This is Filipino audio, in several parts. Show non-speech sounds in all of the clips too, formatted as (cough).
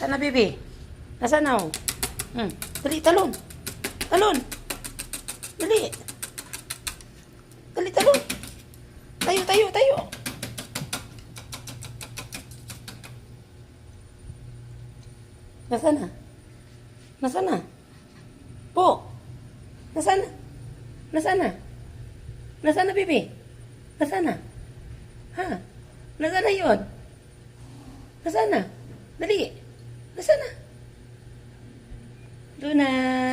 Nasaan na, baby? Nasaan na, oh? Hmm. Dali, talon. Talon. Dali. Dali, talon. Tayo, tayo, tayo. Nasaan na? Nasaan na? Po. Nasaan na? Nasaan na? Nasaan na, baby? Nasaan na? Ha? Nasaan na yun? Nasaan na? Dali. Luna.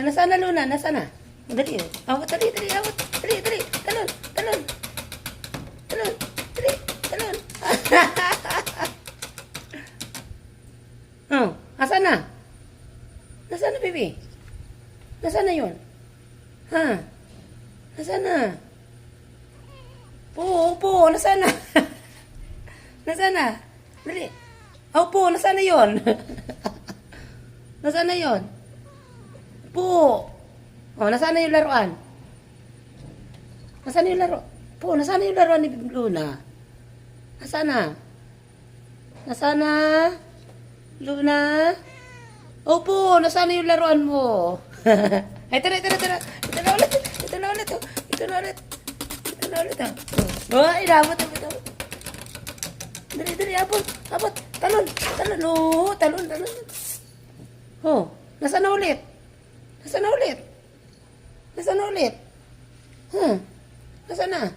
Nasaan na, Luna? Nasaan na? Dali. Awat, dali, dali, awat. Dali, dali. Talon, talon. Talon, dali, talon. (laughs) oh, asan na? Nasaan na, baby? Nasaan na yun? Ha? Nasaan na? Po, po, nasaan na? (laughs) nasaan na? Dali. Opo, nasaan na yun? (laughs) nasaan na yun? Po. Oh, nasaan na yung laruan? Nasaan na yung laro? Po, nasaan na yung laruan ni Luna? Nasaan na? Nasaan na? Luna? Opo, nasaan na yung laruan mo? (laughs) Ay, tara, tara, tara. Ito na ulit. Ito na ulit. oh. Ito na ulit. Ito na ulit. Oh, oh inabot, abot, abot. Dali, dali, abot. Abot. Talon. Talon. Oh, talon, talon. Oh, nasaan na ulit? Nasaan na ulit? Nasaan na ulit? Huh? Nasaan na?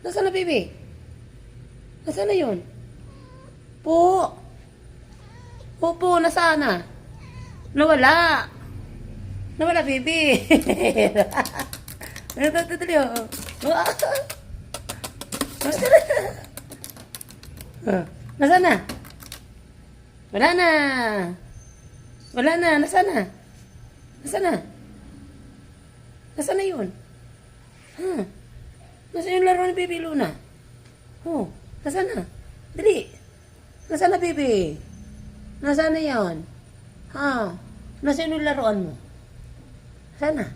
Nasaan na, baby? Nasaan na yun? Po. Opo, nasaan na? Nawala. Nawala, baby. (laughs) Natutuli, oh. Ah, (laughs) Nasaan na? Wala na. Wala na. Nasaan na? Nasaan na? Nasaan na yun? Ha? Nasaan yung laro ni Baby Luna? Oh, nasaan na? Dali. Nasaan na, baby? Nasaan na yan? Ha? Nasaan yung laruan mo? Nasaan na?